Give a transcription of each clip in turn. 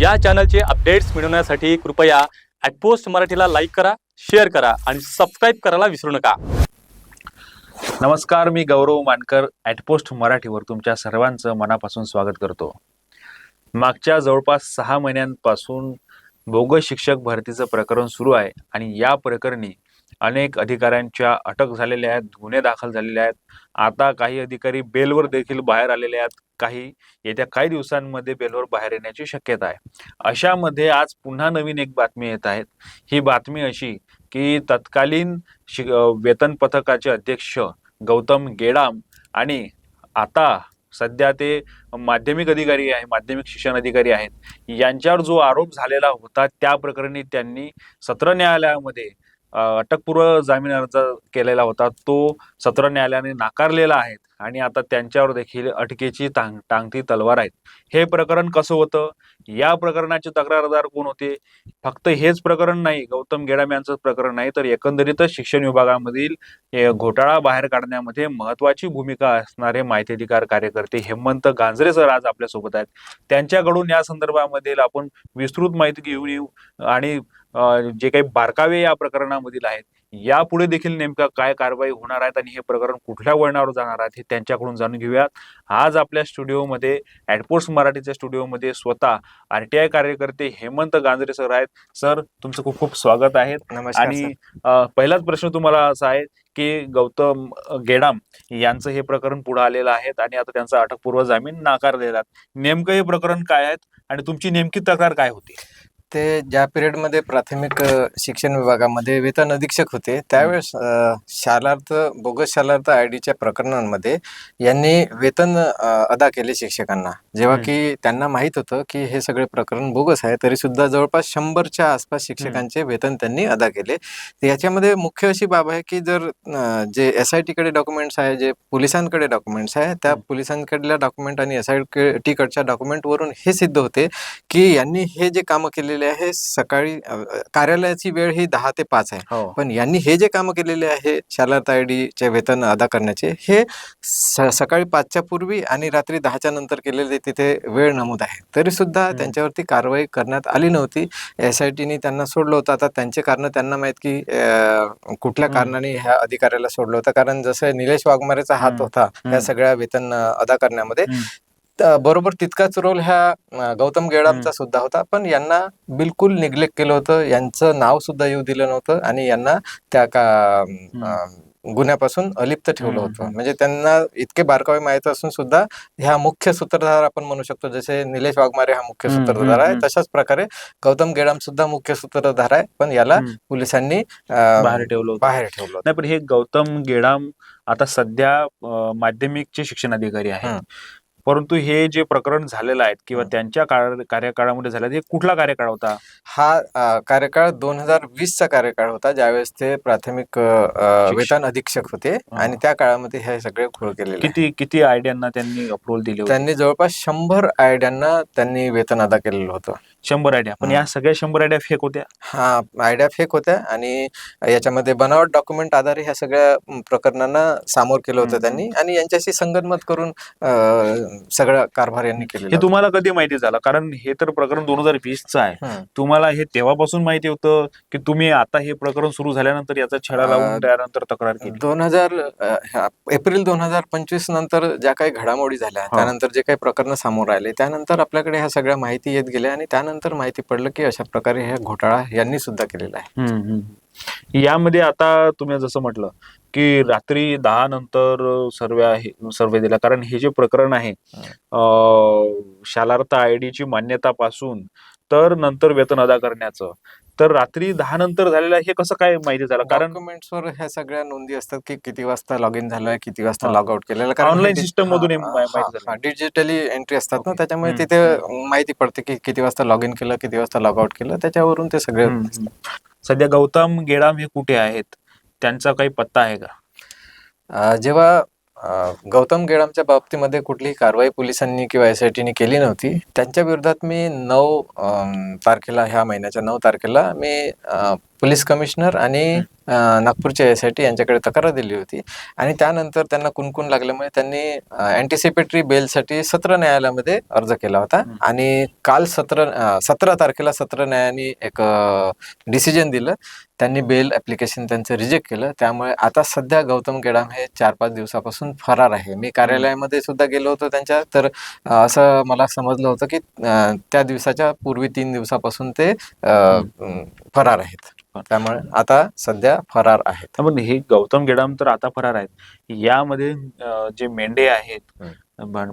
या चॅनलचे अपडेट्स मिळवण्यासाठी कृपया ॲटपोस्ट मराठीला लाईक करा शेअर करा आणि सबस्क्राईब करायला विसरू नका. नमस्कार मी गौरव मानकर ॲटपोस्ट मराठीवर तुमच्या सर्वांचं मनापासून स्वागत करतो. मागच्या जवळपास सहा महिन्यांपासून बोगस शिक्षक भरतीचं प्रकरण सुरू आहे आणि या प्रकरणी अनेक अधिकाऱ्यांच्या अटक झालेल्या आहेत गुन्हे दाखल झालेले आहेत. आता काही अधिकारी बेलवर देखील बाहेर आलेले आहेत. काही येत्या काही दिवसांमध्ये बेलवर बाहेर येण्याची शक्यता आहे. अशामध्ये आज पुन्हा नवीन एक बातमी येत आहेत ही बातमी अशी की तत्कालीन शि वेतन पथकाचे अध्यक्ष गौतम गेडाम आणि आता सध्या ते माध्यमिक अधिकारी आहे माध्यमिक शिक्षण अधिकारी आहेत. यांच्यावर जो आरोप झालेला होता त्या प्रकरणी त्यांनी सत्र न्यायालयामध्ये अटकपूर्व जामीन अर्ज केलेला होता तो सत्र न्यायालयाने नाकारलेला आहे आणि आता त्यांच्यावर देखील अटकेची टांग टांगती तलवार आहेत. हे प्रकरण कसं होतं? या प्रकरणाचे तक्रारदार कोण होते? फक्त हेच प्रकरण नाही गौतम गेडाम यांचं प्रकरण नाही तर एकंदरीतच शिक्षण विभागामधील घोटाळा बाहेर काढण्यामध्ये महत्वाची भूमिका असणारे माहिती अधिकार कार्यकर्ते हेमंत गांजरे सर आज आपल्यासोबत आहेत. त्यांच्याकडून या संदर्भामध्ये आपण विस्तृत माहिती घेऊन येऊ आणि जे काही बारकावे या प्रकरणामधील आहेत यापुढे देखील नेमका काय कारवाई होणार आहेत आणि हे प्रकरण कुठल्या वळणावर जाणार आहेत हे त्यांच्याकडून जाणून घेऊयात. आज आपल्या स्टुडिओमध्ये ॲडपोस्ट मराठीच्या स्टुडिओमध्ये स्वतः आर टी आय कार्यकर्ते हेमंत गांजरे सर आहेत. सर तुमचं खूप खूप स्वागत आहे. आणि पहिलाच प्रश्न तुम्हाला असा आहे की गौतम गेडाम यांचं हे प्रकरण पुढे आलेलं आहे आणि आता त्यांचा अटकपूर्व जामीन नाकारलेला नेमकं हे प्रकरण काय आहे आणि तुमची नेमकी तक्रार काय होती? ते ज्या पिरियडमध्ये प्राथमिक अ, शिक्षण विभागामध्ये वेतन अधीक्षक होते त्यावेळेस अ, शालार्थ बोगस शालार्थ आय डीच्या प्रकरणांमध्ये यांनी वेतन अ, अदा केले शिक्षकांना जेव्हा. की त्यांना माहीत होतं की हे सगळे प्रकरण बोगस आहे तरी सुद्धा जवळपास शंभरच्या आसपास शिक्षकांचे वेतन त्यांनी अदा केले तर याच्यामध्ये मुख्य अशी बाब आहे की जर अ, जे एस आय टीकडे डॉक्युमेंट्स आहे जे पोलिसांकडे डॉक्युमेंट्स आहे त्या. पोलिसांकडल्या डॉक्युमेंट आणि एस आय टीकडच्या डॉक्युमेंटवरून हे सिद्ध होते की यांनी हे जे कामं केलेले आहे सकाळी कार्यालयाची वेळ ही दहा ते पाच आहे हो पण यांनी हे जे कामं केलेले आहे शालार्थ आय डीचे वेतन अदा करण्याचे हे सकाळी पाचच्या पूर्वी आणि रात्री दहाच्या नंतर केलेले तिथे वेळ नमूद आहे तरी सुद्धा. त्यांच्यावरती कारवाई करण्यात आली नव्हती एस आय टीने त्यांना सोडलं होतं आता त्यांचे कारण त्यांना माहीत की कुठल्या. कारणाने ह्या अधिकाऱ्याला सोडलं होतं कारण जसं निलेश वाघमारेचा हात. होता. या सगळ्या वेतन अदा करण्यामध्ये बरोबर तितकाच रोल ह्या गौतम गेडामचा सुद्धा होता पण यांना बिलकुल निग्लेक्ट केलं होतं यांचं नाव सुद्धा येऊ दिलं नव्हतं आणि यांना त्या का गुन्ह्यापासून अलिप्त ठेवलं होतं. म्हणजे त्यांना इतके बारकावे माहीत असून सुद्धा ह्या मुख्य सूत्रधार आपण म्हणू शकतो जसे निलेश वाघमारे हा मुख्य सूत्रधार आहे. तशाच प्रकारे गौतम गेडाम सुद्धा मुख्य सूत्रधार आहे पण याला. पोलिसांनी बाहेर ठेवलं बाहेर ठेवलं. नाही पण हे गौतम गेडाम आता सध्या माध्यमिकचे शिक्षण अधिकारी आहेत. परंतु हे जे प्रकरण झालेलं आहे किंवा. त्यांच्या काळ- कार्यकाळामध्ये झालं हे कुठला कार्यकाळ होता हा कार्यकाळ दोन हजार वीसचा कार्यकाळ होता ज्यावेळेस ते प्राथमिक. वेतन अधीक्षक होते आणि त्या काळामध्ये हे सगळे केलेले आहे. किती किती आयडियांना त्यांनी अप्रुव्हल दिले होते त्यांनी जवळपास शंभर आयडियांना त्यांनी वेतन अदा केलेलं होतं शंभर आयडिया पण. या सगळ्या शंभर आयडिया फेक होत्या हा आयडिया फेक होत्या आणि याच्यामध्ये बनावट डॉक्युमेंट आधारे ह्या सगळ्या प्रकरणांना सामोर केलं होतं त्यांनी आणि यांच्याशी संगनमत करून सगळा कारभार यांनी केलेला हे. तुम्हाला कधी माहिती झालं कारण हे तर प्रकरण दोन हजार वीसचं आहे हं. तुम्हाला हे तेव्हापासून माहिती होतं की तुम्ही आता हे प्रकरण सुरू झाल्यानंतर याचा छडा लावून त्यानंतर तक्रार केली दोन हजार एप्रिल दोन हजार पंचवीस नंतर ज्या काही घडामोडी झाल्या. त्यानंतर जे काही प्रकरण समोर आले त्यानंतर आपल्याकडे ह्या सगळ्या माहिती येत गेल्या आणि त्यानंतर माहिती पडलं की अशा प्रकारे हा घोटाळा यांनी सुद्धा केलेला आहे. यामध्ये आता तुम्ही जसं म्हटलं की रात्री दहा नंतर सर्वे आहे सर्वे दिला. कारण हे जे प्रकरण आहे शालार्थ आय ची मान्यता पासून तर नंतर वेतन अदा करण्याचं. तर रात्री दहा नंतर झालेलं आहे, हे कसं काय माहिती झालं कारण डॉक्युमेंट्सवर ह्या सगळ्या नोंदी असतात की किती वाजता लॉग इन झालंय किती वाजता. लॉग आउट केलेलं Online system मधून हे मा- माहिती झालं. डिजिटली एंट्री असतात ना. त्याच्यामुळे तिथे माहिती पडते की किती वाजता लॉग इन केलं किती वाजता लॉग आउट केलं त्याच्यावरून ते सगळे. सध्या गौतम गेडाम हे कुठे आहेत त्यांचा काही पत्ता आहे का जेव्हा गौतम गेडामच्या बाबतीमध्ये कुठलीही कारवाई पोलिसांनी किंवा एस आय टीने केली नव्हती. त्यांच्या विरोधात मी नऊ तारखेला ह्या महिन्याच्या नऊ तारखेला मी पोलीस कमिशनर आणि नागपूरच्या एस आय टी यांच्याकडे तक्रार दिली होती. आणि त्यानंतर त्यांना कुणकुण लागल्यामुळे त्यांनी अँटिसिपेटरी बेलसाठी सत्र न्यायालयामध्ये अर्ज केला होता. आणि काल सत्र सतरा तारखेला सत्र न्यायालयाने एक डिसिजन दिलं. त्यांनी बेल ऍप्लिकेशन त्यांचं रिजेक्ट केलं. त्यामुळे आता सध्या गौतम केडाम हे चार पाच दिवसापासून फरार आहे. मी कार्यालयामध्ये सुद्धा गेलो होतो त्यांच्या. तर असं मला समजलं होतं की त्या दिवसाच्या पूर्वी तीन दिवसापासून ते फरार आहेत. त्यामुळे आता सध्या फरार आहेत. पण हे गौतम गेडाम तर आता फरार आहेत. यामध्ये जे मेंढे आहेत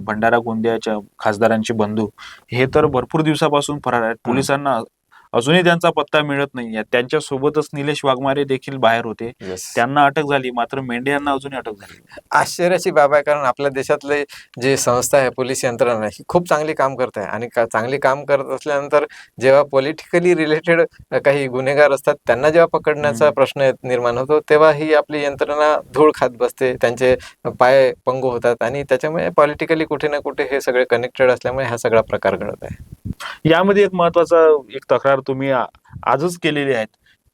भंडारा गोंदियाच्या खासदारांचे बंधू हे तर भरपूर दिवसापासून फरार आहेत. पोलिसांना अजूनही त्यांचा पत्ता मिळत नाही त्यांच्या सोबतच निलेश वाघमारे देखील बाहेर होते. त्यांना अटक झाली मात्र मेंढे यांना अजूनही अटक झाली आश्चर्याची बाब आहे कारण आपल्या देशातले जे संस्था आहे पोलीस यंत्रणा ही खूप चांगली काम करत आहे. आणि चांगली काम करत असल्यानंतर जेव्हा पॉलिटिकली रिलेटेड काही गुन्हेगार असतात त्यांना जेव्हा पकडण्याचा. प्रश्न निर्माण होतो तेव्हा ही आपली यंत्रणा धूळ खात बसते त्यांचे पाय पंगू होतात. आणि त्याच्यामुळे पॉलिटिकली कुठे ना कुठे हे सगळे कनेक्टेड असल्यामुळे हा सगळा प्रकार घडत आहे. यामध्ये एक महत्त्वाचा एक तक्रार तुम्ही आ- आजच केलेली आहे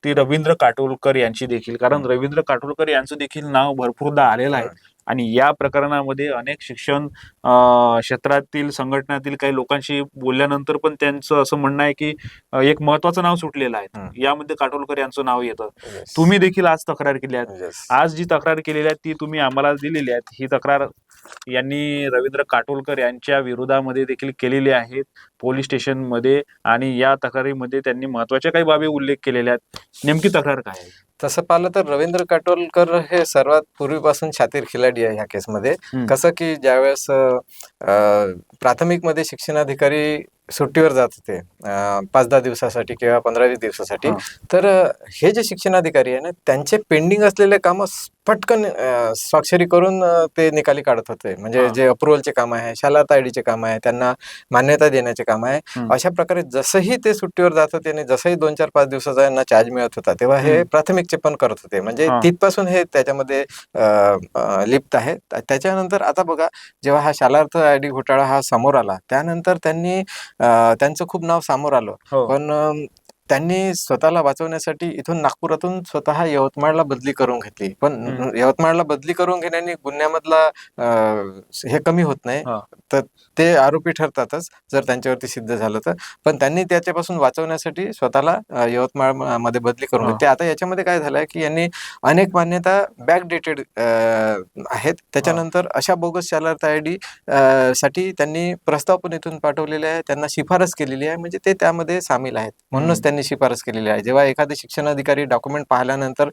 ती रवींद्र काटोलकर यांची देखील. कारण रवींद्र काटोलकर यांचं देखील नाव भरपूरदा आलेलं आहे. आणि या प्रकरणामध्ये अनेक शिक्षण क्षेत्रातील संघटनातील काही लोकांशी बोलल्यानंतर पण त्यांचं असं म्हणणं आहे की एक महत्वाचं नाव सुटलेलं आहे. यामध्ये काटोलकर यांचं नाव येतं. तुम्ही देखील आज तक्रार केली आहे. आज जी तक्रार केलेली आहे ती तुम्ही आम्हाला दिलेली आहे ही तक्रार यांनी रवींद्र काटोलकर यांच्या विरोधामध्ये देखील केलेली आहेत पोलीस स्टेशनमध्ये आणि या तक्रारीमध्ये त्यांनी महत्त्वाच्या काही बाबी उल्लेख केलेल्या आहेत नेमकी तक्रार काय आहे तसं पाहिलं तर रवींद्र काटोलकर हे सर्वात पूर्वीपासून शातीर खिलाडी आहे ह्या केसमध्ये. कसं की ज्यावेळेस अं, प्राथमिकमध्ये शिक्षणाधिकारी सुट्टीवर जात होते पाच दहा दिवसासाठी किंवा पंधरा वीस दिवसासाठी. तर हे जे शिक्षणाधिकारी आहे ना त्यांचे पेंडिंग असलेले कामं पटकन स्वाक्षरी करून ते निकाली काढत होते म्हणजे. जे अप्रुव्हलचे काम आहे शाला तायडीचे काम आहे त्यांना मान्यता देण्याचे काम आहे. अशा प्रकारे जसंही ते सुट्टीवर जात होते आणि जसंही दोन चार पाच दिवसाचा यांना चार्ज मिळत होता तेव्हा हे. प्राथमिकचे पण करत होते म्हणजे. तिथपासून हे त्याच्यामध्ये लिप्त आहे त्या- त्याच्यानंतर आता बघा जेव्हा हा शालार्थ आय डी घोटाळा हा समोर आला त्यानंतर त्यांनी त्यांचं खूप नाव समोर आलं हो पण त्यांनी स्वतःला वाचवण्यासाठी इथून नागपुरातून स्वतः यवतमाळला बदली करून घेतली. पण. यवतमाळला बदली करून घेण्याने गुन्ह्यामधला हे कमी होत नाही. तर ते आरोपी ठरतातच जर त्यांच्यावरती सिद्ध झालं तर. पण त्यांनी त्याच्यापासून वाचवण्यासाठी स्वतःला यवतमाळमध्ये बदली करून. घेतली. आता याच्यामध्ये काय झालंय की यांनी अनेक मान्यता बॅकडेटेड आहेत. त्याच्यानंतर अशा बोगस शालार्थ आय डी साठी त्यांनी प्रस्ताव पण इथून पाठवलेले आहे. त्यांना शिफारस केलेली आहे. म्हणजे ते त्यामध्ये सामील आहेत. म्हणूनच हम्म. त्यांनी शिफारस केलेली आहे जेव्हा एखादे शिक्षणाधिकारी डॉक्युमेंट पाहिल्यानंतर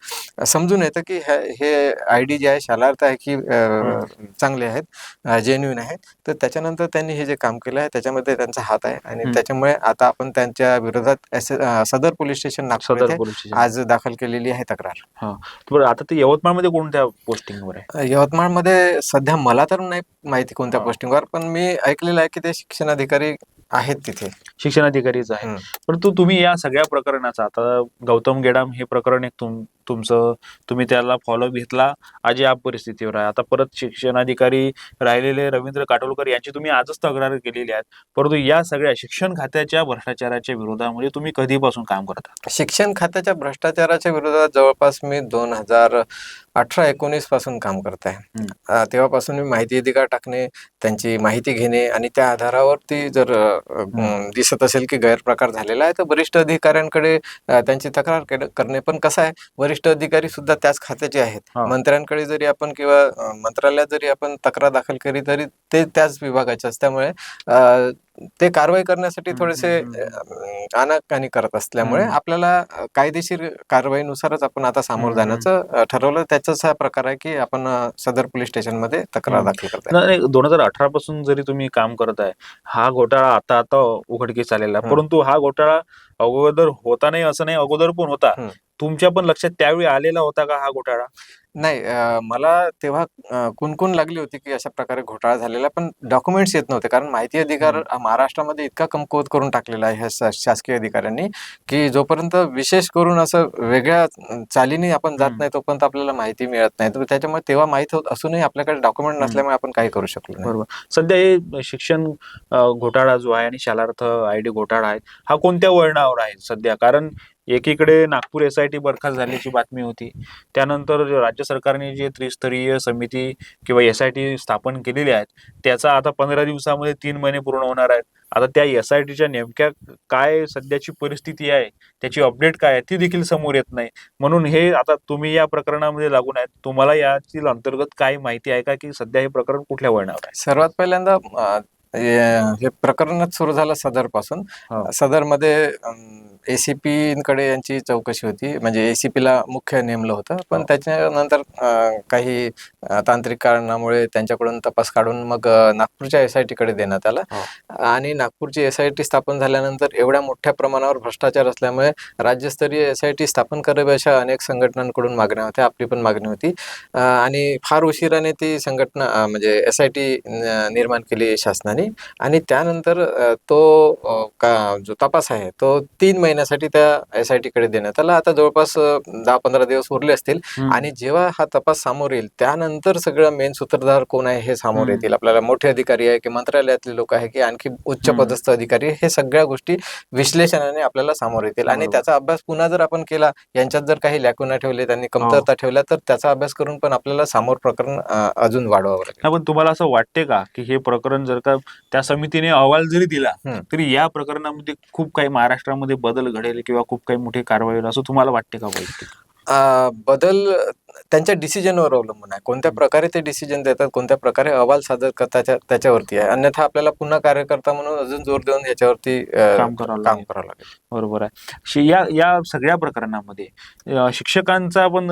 समजून येतं की हे- आय डी जे आहे शालार्थ आहे की चांगले आहेत जेन्युन आहेत तर त्याच्यानंतर त्यांनी हे जे काम केलं आहे त्याच्यामध्ये त्यांचा हात आहे आणि. त्याच्यामुळे आता आपण त्यांच्या विरोधात सदर पोलीस स्टेशन नागपूर. आज दाखल केलेली आहे तक्रार आता ते यवतमाळमध्ये कोणत्या पोस्टिंगवर आहे यवतमाळमध्ये सध्या मला तर नाही माहिती कोणत्या. पोस्टिंगवर पण मी ऐकलेलं आहे की ते शिक्षणाधिकारी आहेत तिथे शिक्षणाधिकारीच आहे. परंतु तुम्ही या सगळ्या प्रकरणाचा आता गौतम गेडाम हे प्रकरण एक तुम तुमचं तुम्ही त्याला फॉलो घेतला आज या परिस्थितीवर आहे. आता परत शिक्षणाधिकारी राहिलेले रवींद्र काटोलकर यांची तुम्ही आजच तक्रार केलेली आहे. परंतु या सगळ्या शिक्षण खात्याच्या भ्रष्टाचाराच्या विरोधामध्ये तुम्ही कधीपासून काम करत शिक्षण खात्याच्या भ्रष्टाचाराच्या विरोधात जवळपास मी दोन हजार अठरा एकोणीसपासून काम करत आहे. तेव्हापासून मी माहिती अधिकार टाकणे त्यांची माहिती घेणे आणि त्या आधारावरती जर. दिसत असेल की गैरप्रकार झालेला आहे तर वरिष्ठ अधिकाऱ्यांकडे त्यांची तक्रार करणे पण कसं आहे? वरिष्ठ अधिकारी सुद्धा त्याच खात्याचे आहेत हा. मंत्र्यांकडे जरी आपण किंवा अं, मंत्रालयात जरी आपण तक्रार दाखल केली तरी ते त्याच विभागाचे असतात त्यामुळे अं, ते कारवाई करण्यासाठी हम्म, थोडेसे हम्म, अं, आनाकानी करत असल्यामुळे हम्म. आपल्याला अं, कायदेशीर कारवाईनुसारच आपण आता सामोर हम्म, हम्म. जाण्याचं अं, ठरवलं त्याचाच हा प्रकार आहे की आपण अं, सदर पोलीस स्टेशनमध्ये तक्रार हम्म. दाखल करताय नाही दोन हजार अठरा पासून जरी तुम्ही काम करत आहे हा घोटाळा आता आता उघडकीस आलेला. परंतु हा घोटाळा अगोदर होता नाही असं नाही अगोदर पण होता. तुमच्या पण लक्षात त्यावेळी आलेला होता का हा घोटाळा? नाही अ, मला तेव्हा अ, कुणकुण लागली होती की अशा प्रकारे घोटाळा झालेला पण डॉक्युमेंट्स येत नव्हते. कारण माहिती अधिकार महाराष्ट्रामध्ये इतका कमकुवत करून टाकलेला आहे ह्या शा- शासकीय अधिकाऱ्यांनी की जोपर्यंत विशेष करून असं वेगळ्या अ, चालीने आपण जात. नाही तोपर्यंत आपल्याला माहिती मिळत नाही. तर त्याच्यामुळे तेव्हा माहीत होत असूनही आपल्याकडे डॉक्युमेंट. नसल्यामुळे आपण काही करू शकलो नाही. बरोबर. सध्या हे शिक्षण अ, घोटाळा जो आहे आणि शालार्थ आय डी घोटाळा आहे हा कोणत्या वळणावर आहे सध्या? कारण एकीकडे नागपूर एस आय टी बरखास्त झाल्याची बातमी होती. त्यानंतर राज्य सरकारने जे त्रिस्तरीय समिती किंवा एस आय टी स्थापन केलेली आहेत त्याचा आता पंधरा दिवसामध्ये तीन महिने पूर्ण होणार आहेत. आता त्या एस आय टीच्या नेमक्या काय सध्याची परिस्थिती आहे त्याची अपडेट काय आहे ती देखील समोर येत नाही. म्हणून हे आता तुम्ही या प्रकरणामध्ये लागून आहेत. तुम्हाला यातील अंतर्गत काय माहिती आहे का की सध्या हे प्रकरण कुठल्या वळणावर आहे? सर्वात पहिल्यांदा हे हे प्रकरणच सुरू झालं सदरपासून. सदरमध्ये एसीपी कडे यांची चौकशी होती. म्हणजे एसीपी ला मुख्य नेमलं होतं. पण. त्याच्यानंतर काही तांत्रिक कारणामुळे त्यांच्याकडून तपास काढून मग नागपूरच्या एस आय टी कडे देण्यात आला. आणि नागपूरची एस आय टी स्थापन झाल्यानंतर एवढ्या मोठ्या प्रमाणावर भ्रष्टाचार असल्यामुळे राज्यस्तरीय एस आय टी स्थापन करावी अशा अनेक संघटनांकडून मागण्या होत्या. आपली पण मागणी होती. आणि फार उशिराने ती संघटना म्हणजे एस आय टी निर्माण केली शासनाने. आणि त्यानंतर तो का जो तपास आहे तो तीन महिन्यासाठी त्या एस आय टी कडे देण्यात आला आता जवळपास दहा पंधरा दिवस उरले असतील. आणि जेव्हा हा तपास समोर येईल त्यानंतर सगळं मेन सूत्रधार कोण आहे हे समोर. येतील आपल्याला मोठे अधिकारी आहे की मंत्रालयातले लोक आहे की आणखी उच्च. पदस्थ अधिकारी हे सगळ्या गोष्टी विश्लेषणाने आपल्याला समोर येतील आणि. त्याचा अभ्यास पुन्हा जर आपण केला यांच्यात जर काही लॅकुना ठेवले त्यांनी हो. कमतरता ठेवल्या तर त्याचा अभ्यास करून पण आपल्याला समोर प्रकरण अजून वाढवावं लागेल पण तुम्हाला असं वाटते का की हे प्रकरण जर का त्या समितीने अहवाल जरी दिला. तरी या प्रकरणामध्ये खूप काही महाराष्ट्रामध्ये बदल घडेल किंवा खूप काही मोठी कारवाई होईल असं तुम्हाला वाटते का वैयक्तिक बदल त्यांच्या डिसिजनवर अवलंबून आहे. कोणत्या प्रकारे ते डिसिजन देतात कोणत्या प्रकारे अहवाल सादर करतात त्या- त्याच्यावरती आहे. अन्यथा आपल्याला पुन्हा कार्यकर्ता म्हणून अजून जोर देऊन याच्यावरती काम करावं काम लागेल करावं लागेल. बरोबर आहे. या या सगळ्या प्रकरणामध्ये शिक्षकांचा पण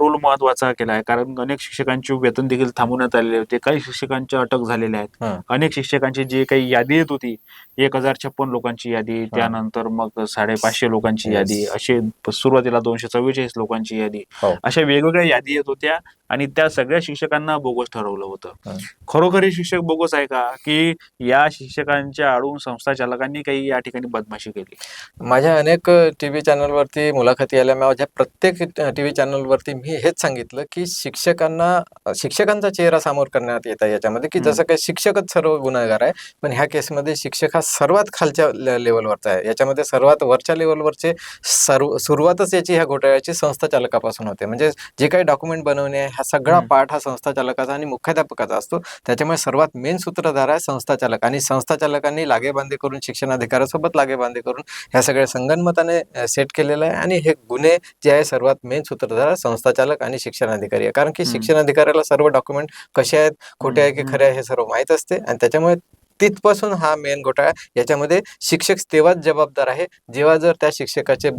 रोल महत्त्वाचा केला आहे. कारण अनेक शिक्षकांचे वेतन देखील थांबवण्यात आलेले होते. काही शिक्षकांच्या अटक झालेल्या आहेत. अनेक शिक्षकांची जी काही यादी येत होती एक हजार छप्पन लोकांची यादी त्यानंतर मग साडेपाचशे लोकांची. यादी असे सुरुवातीला दोनशे चव्वेचाळीस लोकांची यादी हो. अशा वेगवेगळ्या यादी येत होत्या आणि त्या सगळ्या शिक्षकांना बोगस ठरवलं होतं. खरोखर हे शिक्षक बोगस आहे का? की या शिक्षकांच्या आडून संस्था चालकांनी काही या ठिकाणी बदमाशी केली? माझ्या अनेक टीव्ही चॅनलवरती मुलाखती आल्या. माझ्या प्रत्येक टीव्ही चॅनलवरती मी हेच सांगितलं की शिक्षकांना शिक्षकांचा चेहरा समोर करण्यात येत आहे याच्यामध्ये की. जसं काही शिक्षकच सर्व गुन्हेगार आहे पण ह्या केसमध्ये शिक्षक हा सर्वात खालच्या लेवलवरचा आहे. याच्यामध्ये सर्वात वरच्या लेवलवरचे सर्व सुरुवातच याची ह्या घोटाळ्याची संस्था चालकापासून होते. म्हणजे जे काही डॉक्युमेंट बनवणे आहे, हा सगळा. पार्ट हा संस्था चालकाचा आणि मुख्याध्यापकाचा असतो त्याच्यामुळे सर्वात मेन सूत्रधार आहे संस्था चालक आणि संस्था चालकांनी लागेबांधे करून शिक्षण अधिकाऱ्यासोबत लागेबांधे करून ह्या सगळ्या संगनमताने सेट केलेलं आहे आणि हे गुन्हे जे आहे सर्वात मेन सूत्रधार संस्था चालक आणि शिक्षण अधिकारी आहे कारण की. शिक्षण अधिकाऱ्याला सर्व डॉक्युमेंट कसे आहेत खोटे आहे की. खरे आहे हे सर्व माहीत असते आणि त्याच्यामुळे तिथपासून हा मेन घोटाळा याच्यामध्ये शिक्षक तेव्हाच जबाबदार आहे जेव्हा जर त्या शिक्षकाचे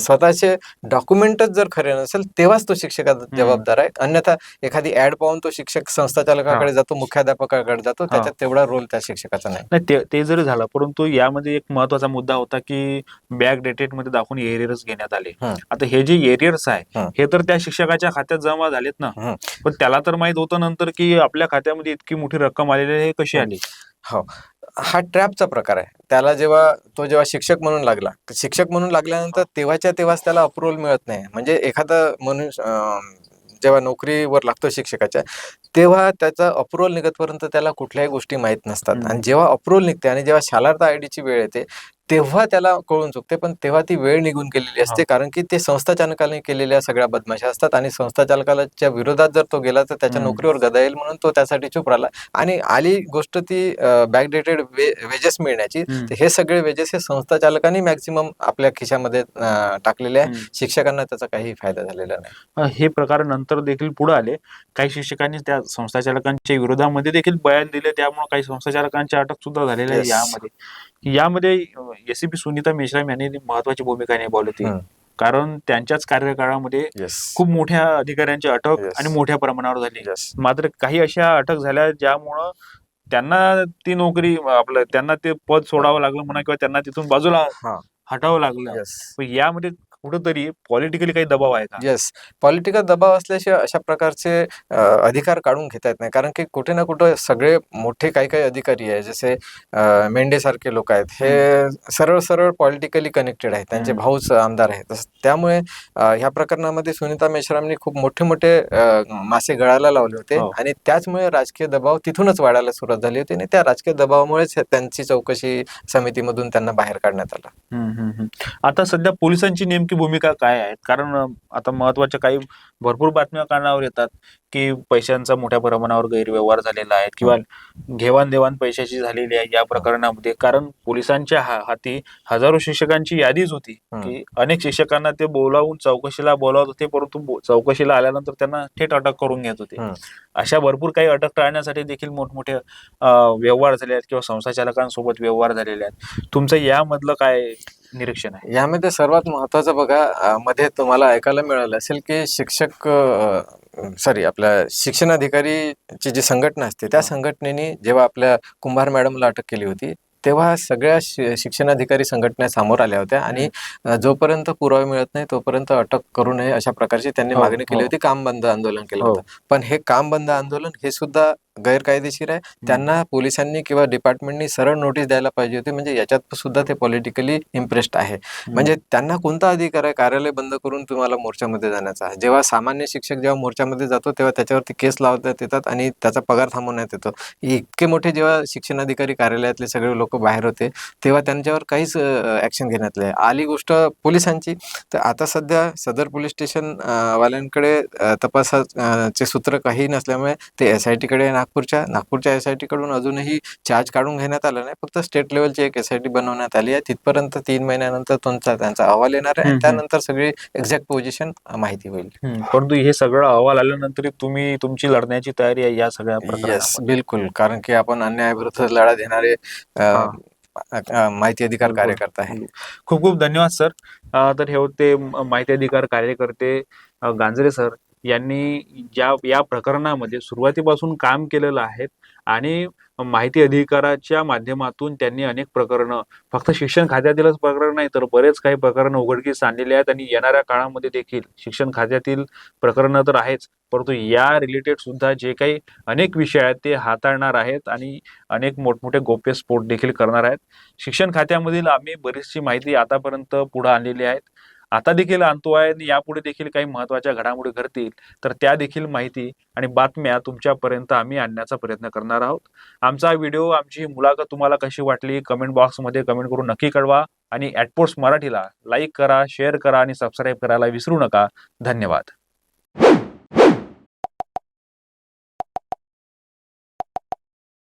स्वतःचे डॉक्युमेंटच जर खरे नसेल तेव्हाच तो शिक्षक जबाबदार आहे. अन्यथा एखादी ऍड पाहून तो शिक्षक संस्था चालकाकडे जातो मुख्याध्यापकाकडे जातो त्याच्यात तेवढा रोल त्या शिक्षकाचा नाही. ते जरी झालं परंतु यामध्ये एक महत्त्वाचा मुद्दा होता की बॅक डेटेडमध्ये दाखवून एरियर्स घेण्यात आले. आता हे जे एरियर्स आहे हं. तर त्या शिक्षकाच्या खात्यात जमा झालेत ना. पण त्याला तर माहीत होतं नंतर की आपल्या खात्यामध्ये इतकी मोठी रक्कम आलेली आहे हे कशी. आली? हो. हा ट्रॅपचा प्रकार आहे. त्याला जेव्हा तो जेव्हा शिक्षक म्हणून लागला शिक्षक म्हणून लागल्यानंतर तेव्हाच्या तेव्हाच त्याला अप्रुव्हल मिळत नाही. म्हणजे एखादा मनुष्य अं, जेव्हा नोकरीवर लागतो शिक्षकाच्या तेव्हा त्याचा अप्रुव्हल निघतपर्यंत त्याला कुठल्याही गोष्टी माहीत नसतात. हम्म. आणि जेव्हा अप्रुव्हल निघते आणि जेव्हा शालार्थ आय ची वेळ येते तेव्हा त्याला कळून चुकते पण तेव्हा ती वेळ निघून गेलेली असते. कारण की ते संस्था चालकाने केलेल्या सगळ्या बदमाशा असतात आणि संस्था चालकाच्या विरोधात जर तो गेला तर त्याच्या. नोकरीवर गदा येईल म्हणून तो त्यासाठी चूप राहिला आणि आली गोष्ट ती बॅकडेटेड वेजेस मिळण्याची हे सगळे वेजेस हे संस्था चालकांनी मॅक्सिमम आपल्या खिशामध्ये टाकलेले आहे. शिक्षकांना त्याचा काही फायदा झालेला नाही हे प्रकार नंतर देखील पुढे आले काही शिक्षकांनी त्या संस्था चालकांच्या विरोधामध्ये देखील बयान दिले त्यामुळे काही संस्था चालकांच्या अटक सुद्धा झालेल्या आहे. यामध्ये यामध्ये एसीपी सुनीता मेश्राम यांनी महत्वाची भूमिका निभावली होती. कारण त्यांच्याच कार्यकाळामध्ये खूप मोठ्या अधिकाऱ्यांची अटक. आणि मोठ्या प्रमाणावर झाली. मात्र काही अशा अटक झाल्या ज्यामुळं त्यांना ती नोकरी आपलं त्यांना ते पद सोडावं लागलं म्हणा किंवा त्यांना तिथून बाजूला हटावं लागलं. यामध्ये कुठंतरी पॉलिटिकली काही दबाव आहे का? येस पॉलिटिकल दबाव असल्याशिवाय अशा प्रकारचे अधिकार काढून घेता येत नाही. कारण की कुठे ना कुठे सगळे मोठे काही काही अधिकारी आहे जसे मेंढे सारखे लोक आहेत. हे सरळ सरळ पॉलिटिकली कनेक्टेड आहेत. त्यांचे. भाऊच आमदार आहेत. त्यामुळे ह्या प्रकरणामध्ये सुनीता मेश्रामनी खूप मोठे मोठे मासे गळायला लावले होते. हो. आणि त्याचमुळे राजकीय दबाव तिथूनच वाढायला सुरुवात झाली होती. आणि त्या राजकीय दबावामुळेच त्यांची चौकशी समितीमधून त्यांना बाहेर काढण्यात आलं. आता सध्या पोलिसांची नेमकी भूमिका काय आहे कारण आता महत्त्वाच्या काही भरपूर बातम्या कानावर येतात की पैशांचा मोठ्या प्रमाणावर गैरव्यवहार झालेला आहे किंवा घेवाण देवाण पैशाची झालेली आहे या प्रकरणामध्ये कारण पोलिसांच्या हाती हजारो शिक्षकांची यादीच होती. की अनेक शिक्षकांना ते बोलावून चौकशीला बोलावत होते परंतु चौकशीला आल्यानंतर त्यांना थेट अटक करून घेत होते. अशा भरपूर काही अटक टाळण्यासाठी देखील मोठमोठे व्यवहार झाले आहेत किंवा संस्था चालकांसोबत व्यवहार झालेले आहेत तुमचं यामधलं काय निरीक्षण आहे यामध्ये सर्वात महत्वाचं बघा मध्ये तुम्हाला ऐकायला मिळालं असेल की शिक्षक सॉरी आपल्या शिक्षण अधिकारीची जी संघटना असते त्या संघटनेने जेव्हा आपल्या कुंभार मॅडमला अटक केली होती तेव्हा सगळ्या शिक्षणाधिकारी संघटना समोर आल्या होत्या आणि जोपर्यंत पुरावे मिळत नाही तोपर्यंत अटक करू नये अशा प्रकारची त्यांनी हो, मागणी केली हो. होती काम बंद आंदोलन केलं हो. होतं पण हे काम बंद आंदोलन हे सुद्धा गैरकायदेशीर आहे. त्यांना पोलिसांनी किंवा डिपार्टमेंटनी सरळ नोटीस द्यायला पाहिजे होती. म्हणजे याच्यात सुद्धा ते पॉलिटिकली इम्प्रेस्ड आहे. म्हणजे त्यांना कोणता अधिकार आहे? कार्यालय बंद करून तुम्हाला मोर्चामध्ये जाण्याचा. जेव्हा सामान्य शिक्षक जेव्हा मोर्चामध्ये जातो तेव्हा त्याच्यावरती केस लावण्यात येतात आणि त्याचा पगार थांबवण्यात येतो. इतके मोठे जेव्हा शिक्षणाधिकारी कार्यालयातले सगळे लोक बाहेर होते तेव्हा त्यांच्यावर काहीच ऍक्शन घेण्यात नाही आली गोष्ट पोलिसांची. तर आता सध्या सदर पोलीस स्टेशन वाल्यांकडे तपासाचे सूत्र काही नसल्यामुळे ते एस आय टीकडे नागपूरच्या नागपूरच्या एस आय टीकडून अजूनही चार्ज काढून घेण्यात आला नाही. फक्त स्टेट लेवलची एक एस आय टी बनवण्यात आली आहे. तिथपर्यंत तीन महिन्यानंतर तुमचा त्यांचा अहवाल येणार आहे. त्यानंतर सगळी एक्झॅक्ट पोझिशन माहिती होईल. परंतु हे सगळं अहवाल आल्यानंतर तुम्ही तुमची लढण्याची तयारी आहे या सगळ्या येस बिलकुल. कारण की आपण अन्यायाविरुद्ध लढा देणारे माहिती अधिकार. कार्यकर्ता आहे खूप खूप धन्यवाद सर. तर हे होते माहिती अधिकार कार्यकर्ते गांजरे सर. यांनी ज्या या प्रकरणामध्ये सुरुवातीपासून काम केलेलं आहे आणि माहिती अधिकाराच्या माध्यमातून त्यांनी अनेक प्रकरणं फक्त शिक्षण खात्यातीलच प्रकरण नाही तर बरेच काही प्रकरणं उघडकीस आणलेली आहेत आणि येणाऱ्या काळामध्ये देखील शिक्षण खात्यातील प्रकरणं तर आहेच परंतु या रिलेटेड सुद्धा जे काही अनेक विषय आहेत ते हाताळणार आहेत आणि अनेक मोठमोठे गोप्य स्फोट देखील करणार आहेत. शिक्षण खात्यामधील आम्ही बरीचशी माहिती आतापर्यंत पुढे आणलेली आहेत. आता देखील आणतो आहे आणि यापुढे देखील काही महत्त्वाच्या घडामोडी घडतील तर त्या देखील माहिती आणि बातम्या तुमच्यापर्यंत आम्ही आणण्याचा प्रयत्न करणार आहोत. आमचा व्हिडिओ आमची मुलाखत तुम्हाला कशी वाटली कमेंट बॉक्समध्ये कमेंट करून नक्की कळवा आणि ॲटपोस्ट मराठीला लाईक करा शेअर करा आणि सबस्क्राईब करायला विसरू नका. धन्यवाद.